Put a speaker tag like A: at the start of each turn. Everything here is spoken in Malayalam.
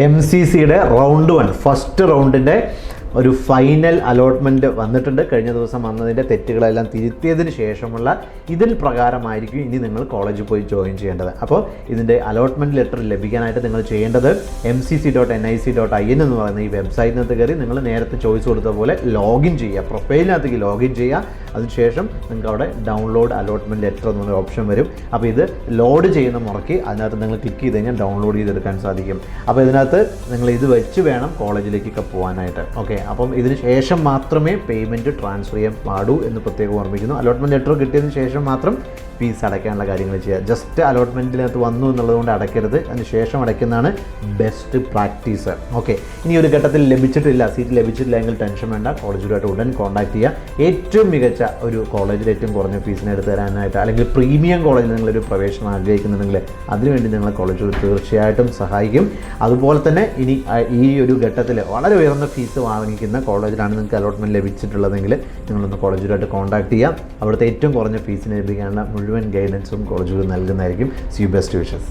A: എം സി സിയുടെ റൗണ്ട് വൺ ഫസ്റ്റ് റൗണ്ടിന്റെ ഒരു ഫൈനൽ അലോട്ട്മെന്റ് വന്നിട്ടുണ്ട്. കഴിഞ്ഞ ദിവസം വന്നതിന്റെ തെറ്റുകളെല്ലാം തിരുത്തിയതിന് ശേഷമുള്ള ഇതിൽ പ്രകാരമായിരിക്കും ഇനി നിങ്ങൾ കോളേജിൽ പോയി ജോയിൻ ചെയ്യേണ്ടത്. അപ്പോൾ ഇതിന്റെ അലോട്ട്മെന്റ് ലെറ്റർ ലഭിക്കാനായിട്ട് നിങ്ങൾ ചെയ്യേണ്ടത് M C C dot N I C dot I N എന്ന് പറയുന്ന ഈ വെബ്സൈറ്റിനകത്ത് കയറി നിങ്ങൾ നേരത്തെ ചോയ്സ് കൊടുത്ത പോലെ ലോഗിൻ ചെയ്യുക. പ്രൊഫൈലിനകത്തേക്ക് ലോഗിൻ ചെയ്യുക. അതിനുശേഷം നിങ്ങൾക്ക് അവിടെ ഡൗൺലോഡ് അലോട്ട്മെന്റ് ലെറ്റർ എന്നൊരു ഓപ്ഷൻ വരും. അപ്പോൾ ഇത് ലോഡ് ചെയ്യുന്ന മുറയ്ക്ക് അതിനകത്ത് നിങ്ങൾ ക്ലിക്ക് ചെയ്ത് കഴിഞ്ഞാൽ ഡൗൺലോഡ് ചെയ്തെടുക്കാൻ സാധിക്കും. അപ്പോൾ ഇതിനകത്ത് നിങ്ങൾ ഇത് വെച്ച് വേണം കോളേജിലേക്കൊക്കെ പോകാനായിട്ട് ഓക്കെ അപ്പം ഇതിന് ശേഷം മാത്രമേ പേയ്മെന്റ് ട്രാൻസ്ഫർ ചെയ്യാൻ പാടൂ എന്ന് പ്രത്യേകം ഓർമ്മിക്കുന്നു. അലോട്ട്മെന്റ് ലെറ്റർ കിട്ടിയതിന് ശേഷം മാത്രം ഫീസ് അടയ്ക്കാനുള്ള കാര്യങ്ങൾ ചെയ്യുക. ജസ്റ്റ് അലോട്ട്മെന്റിനകത്ത് വന്നു എന്നുള്ളതുകൊണ്ട് അടയ്ക്കരുത്. അതിന് ശേഷം അടയ്ക്കുന്നതാണ് ബെസ്റ്റ് പ്രാക്ടീസ് ഓക്കെ ഇനി ഒരു ഘട്ടത്തിൽ ലഭിച്ചിട്ടില്ല സീറ്റ് ലഭിച്ചിട്ടില്ല എങ്കിൽ ടെൻഷൻ വേണ്ട. കോളേജിലായിട്ട് ഉടൻ കോൺടാക്ട് ചെയ്യുക. ഏറ്റവും മികച്ച ഒരു കോളേജിൽ ഏറ്റവും കുറഞ്ഞ ഫീസിന് എടുത്ത് തരാനായിട്ട് അല്ലെങ്കിൽ പ്രീമിയം കോളേജിൽ നിങ്ങളൊരു പ്രവേശനം ആഗ്രഹിക്കുന്നുണ്ടെങ്കിൽ അതിനുവേണ്ടി നിങ്ങളെ കോളേജിൽ തീർച്ചയായിട്ടും സഹായിക്കും. അതുപോലെ തന്നെ ഇനി ഈ ഒരു ഘട്ടത്തിൽ വളരെ ഉയർന്ന ഫീസ് വാങ്ങിക്കുന്ന കോളേജിലാണ് നിങ്ങൾക്ക് അലോട്ട്മെന്റ് ലഭിച്ചിട്ടുള്ളതെങ്കിൽ നിങ്ങളൊന്ന് കോളേജിലായിട്ട് കോൺടാക്ട് ചെയ്യാം അവിടുത്തെ ഏറ്റവും കുറഞ്ഞ ഫീസിന് ലഭിക്കാനുള്ള മുഴുവൻ ഗൈഡൻസും കോളേജുകൾ നൽകുന്നതായിരിക്കും. C best wishes